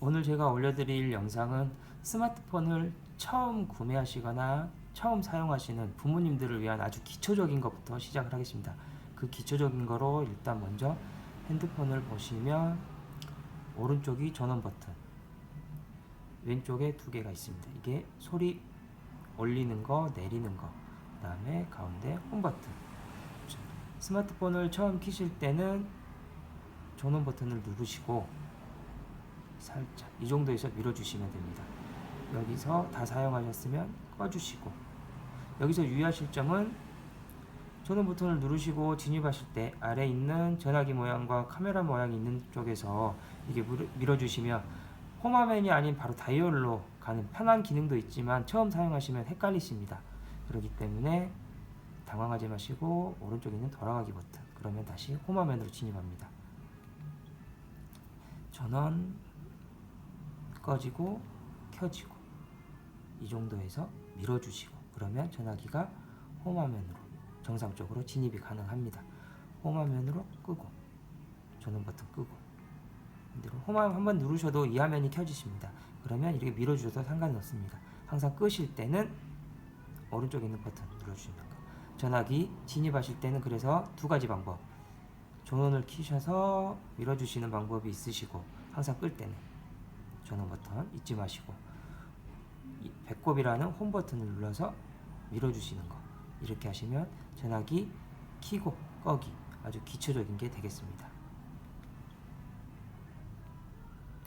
오늘 제가 올려드릴 영상은 스마트폰을 처음 구매하시거나 처음 사용하시는 부모님들을 위한 아주 기초적인 것부터 시작을 하겠습니다. 그 기초적인 거로 일단 먼저 핸드폰을 보시면 오른쪽이 전원 버튼, 왼쪽에 두 개가 있습니다. 이게 소리 올리는 거, 내리는 거, 그 다음에 가운데 홈 버튼. 스마트폰을 처음 키실 때는 전원 버튼을 누르시고 살짝 이 정도에서 밀어주시면 됩니다. 여기서 다 사용하셨으면 꺼주시고 여기서 유의하실 점은 전원 버튼을 누르시고 진입하실 때 아래 있는 전화기 모양과 카메라 모양이 있는 쪽에서 이게 밀어- 밀어주시면 홈화면이 아닌 바로 다이얼로 가는 편한 기능도 있지만 처음 사용하시면 헷갈리십니다. 그렇기 때문에 당황하지 마시고 오른쪽에 있는 돌아가기 버튼 그러면 다시 홈화면으로 진입합니다. 전원 꺼지고 켜지고 이 정도에서 밀어주시고 그러면 전화기가 홈화면으로 정상적으로 진입이 가능합니다. 홈화면으로 끄고 전원 버튼 끄고 반대로 홈화면 한번 누르셔도 이 화면이 켜지십니다. 그러면 이렇게 밀어주셔도 상관이 없습니다. 항상 끄실 때는 오른쪽에 있는 버튼 눌러주시는 거. 전화기 진입하실 때는 그래서 두 가지 방법. 전원을 키셔서 밀어주시는 방법이 있으시고 항상 끌 때는 전원 버튼 잊지 마시고 이 배꼽이라는 홈 버튼을 눌러서 밀어주시는 거 이렇게 하시면 전화기 키고 꺼기 아주 기초적인 게 되겠습니다.